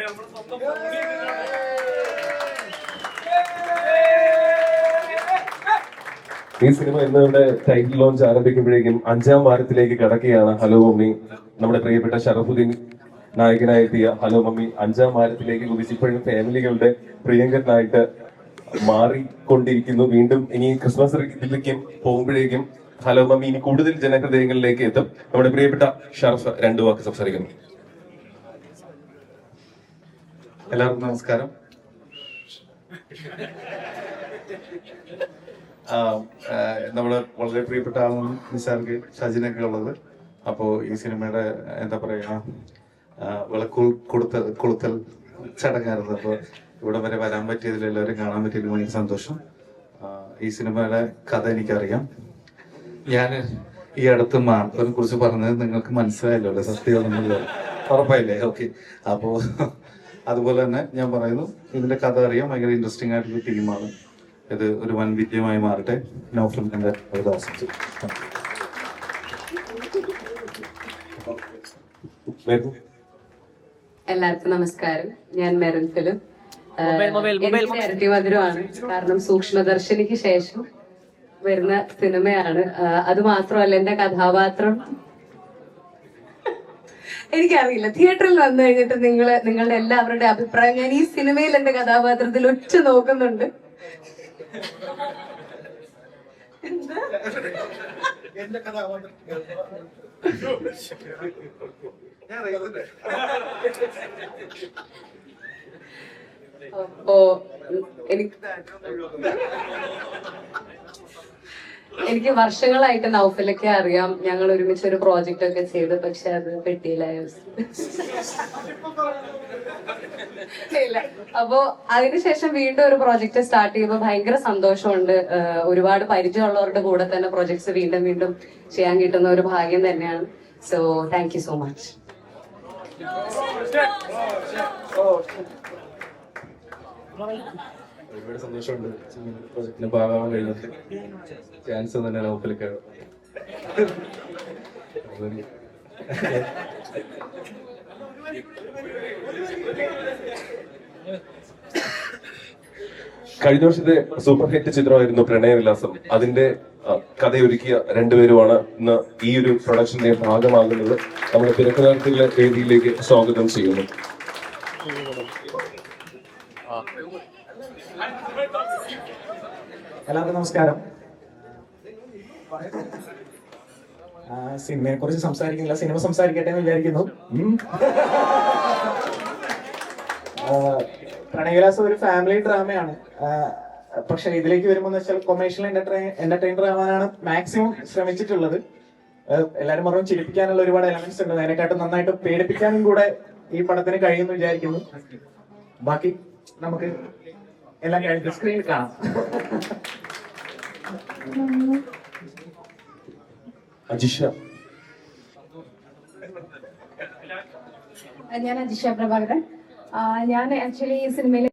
ഈ സിനിമ ഇന്ന് ഇവിടെ ടൈറ്റിൽ ലോഞ്ച് ആരംഭിക്കുമ്പോഴേക്കും അഞ്ചാം വാരത്തിലേക്ക് കടക്കുകയാണ്. Hello mummy. നമ്മുടെ പ്രിയപ്പെട്ട ഷറഫുദ്ദീൻ നായകനായെത്തിയ ഹലോ മമ്മി. അഞ്ചാം വാരത്തിലേക്ക് കുതിച്ചിപ്പോഴും ഫാമിലികളുടെ പ്രിയങ്കരനായിട്ട് മാറിക്കൊണ്ടിരിക്കുന്നു. വീണ്ടും ഇനി ക്രിസ്മസ് ഇതിലേക്കും പോകുമ്പോഴേക്കും ഹലോ മമ്മി ഇനി കൂടുതൽ ജനഹൃദയങ്ങളിലേക്ക് എത്തും. നമ്മുടെ പ്രിയപ്പെട്ട ഷറഫ് രണ്ടു വാക്ക് സംസാരിക്കുന്നു എല്ലാവർക്കും നമസ്കാരം. നമ്മുടെ വളരെ പ്രിയപ്പെട്ട ആളാണ് നിസാർക്ക് ഷജിനൊക്കെ ഉള്ളത്. അപ്പോൾ ഈ സിനിമയുടെ എന്താ പറയുക വിളക്കു കൊടുത്ത കൊളുത്തൽ ചടങ്ങായിരുന്നു. അപ്പോൾ ഇവിടെ വരെ വരാൻ പറ്റിയതിൽ എല്ലാവരും കാണാൻ പറ്റിയതിൽ ഭയങ്കര സന്തോഷം. ഈ സിനിമയുടെ കഥ എനിക്കറിയാം. ഞാൻ ഈ അടുത്ത് മാർക്കറിനെ കുറിച്ച് പറഞ്ഞത് നിങ്ങൾക്ക് മനസ്സിലായല്ലോ സത്യമാണെന്നില്ല ഉറപ്പായില്ലേ? ഓക്കെ. അപ്പോ അതുപോലെ തന്നെ ഞാൻ പറയുന്നു ഇതിന്റെ കഥ അറിയാം ഭയങ്കര ഇൻട്രസ്റ്റിംഗ് ആയിട്ടുള്ള ടീമാണ് ഇത് ഒരു വൻ വിജയമായി മാറട്ടെ. നോഫിലിന്റെ ഒരു ആശംസിച്ചു. എല്ലാവർക്കും നമസ്കാരം. ഞാൻ മെറിൻ ഫിലിം മധുരമാണ്. കാരണം സൂക്ഷ്മദർശിനിക്ക് ശേഷം വരുന്ന സിനിമയാണ്. അത് മാത്രമല്ല എന്റെ കഥാപാത്രം എനിക്കറിയില്ല. തിയേറ്ററിൽ വന്നു കഴിഞ്ഞിട്ട് നിങ്ങൾ നിങ്ങളുടെ എല്ലാവരുടെ അഭിപ്രായം ഞാൻ ഈ സിനിമയിൽ എന്റെ കഥാപാത്രത്തിൽ ഒറ്റ നോക്കുന്നുണ്ട്. ഓ എനിക്ക് എനിക്ക് വർഷങ്ങളായിട്ട് നൗഫലൊക്കെ അറിയാം. ഞങ്ങൾ ഒരുമിച്ച് ഒരു പ്രോജക്റ്റ് ഒക്കെ ചെയ്ത്. പക്ഷെ അത് പെട്ടിയിലായ ഇല്ല. അപ്പോ അതിനുശേഷം വീണ്ടും ഒരു പ്രോജക്റ്റ് സ്റ്റാർട്ട് ചെയ്യുമ്പോൾ ഭയങ്കര സന്തോഷമുണ്ട്. ഒരുപാട് പരിചയമുള്ളവരുടെ കൂടെ തന്നെ പ്രോജക്ട്സ് വീണ്ടും വീണ്ടും ചെയ്യാൻ കിട്ടുന്ന ഒരു ഭാഗ്യം തന്നെയാണ്. സോ താങ്ക് സോ മച്ച് ഒരുപാട് സന്തോഷമുണ്ട്. പ്രൊജക്ടിന് ഭാഗമാകാൻ കഴിഞ്ഞിട്ട് ചാൻസ് തന്നെ നോഫിലൊക്കെ കഴിഞ്ഞ വർഷത്തെ സൂപ്പർ ഹിറ്റ് ചിത്രമായിരുന്നു പ്രണയവിലാസം അതിന്റെ കഥയൊരുക്കിയ രണ്ടുപേരുമാണ് ഇന്ന് ഈ ഒരു പ്രൊഡക്ഷന്റെ ഭാഗമാകുന്നത്. നമ്മുടെ തിരക്കഥാർത്ഥികളെ വേദിയിലേക്ക് സ്വാഗതം ചെയ്യുന്നു. എല്ലാവർക്കും നമസ്കാരം. സിനിമയെ കുറിച്ച് സംസാരിക്കുന്നില്ല. സിനിമ സംസാരിക്കട്ടെ എന്ന് വിചാരിക്കുന്നു. പ്രണയവിലാസം ഒരു ഫാമിലി ഡ്രാമയാണ് പക്ഷെ ഇതിലേക്ക് വരുമ്പോൾ വെച്ചാൽ കൊമേഴ്ഷ്യൽ എന്റർടൈനർ ആവാനാണ് മാക്സിമം ശ്രമിച്ചിട്ടുള്ളത്. എല്ലാരും പറഞ്ഞു ചിരിപ്പിക്കാനുള്ള ഒരുപാട് എലമെന്റ്സ് ഉണ്ട്. അതിനെക്കാട്ടും നന്നായിട്ട് പേടിപ്പിക്കാനും കൂടെ ഈ പടത്തിന് കഴിയുമെന്ന് വിചാരിക്കുന്നു. ബാക്കി നമുക്ക് എല്ലാം കഴിഞ്ഞ് സ്ക്രീനിൽ കാണാം. അജിഷ. ഞാൻ അജിഷ പ്രഭാകരൻ. ഞാൻ ആക്ച്വലി ഈ സിനിമയിൽ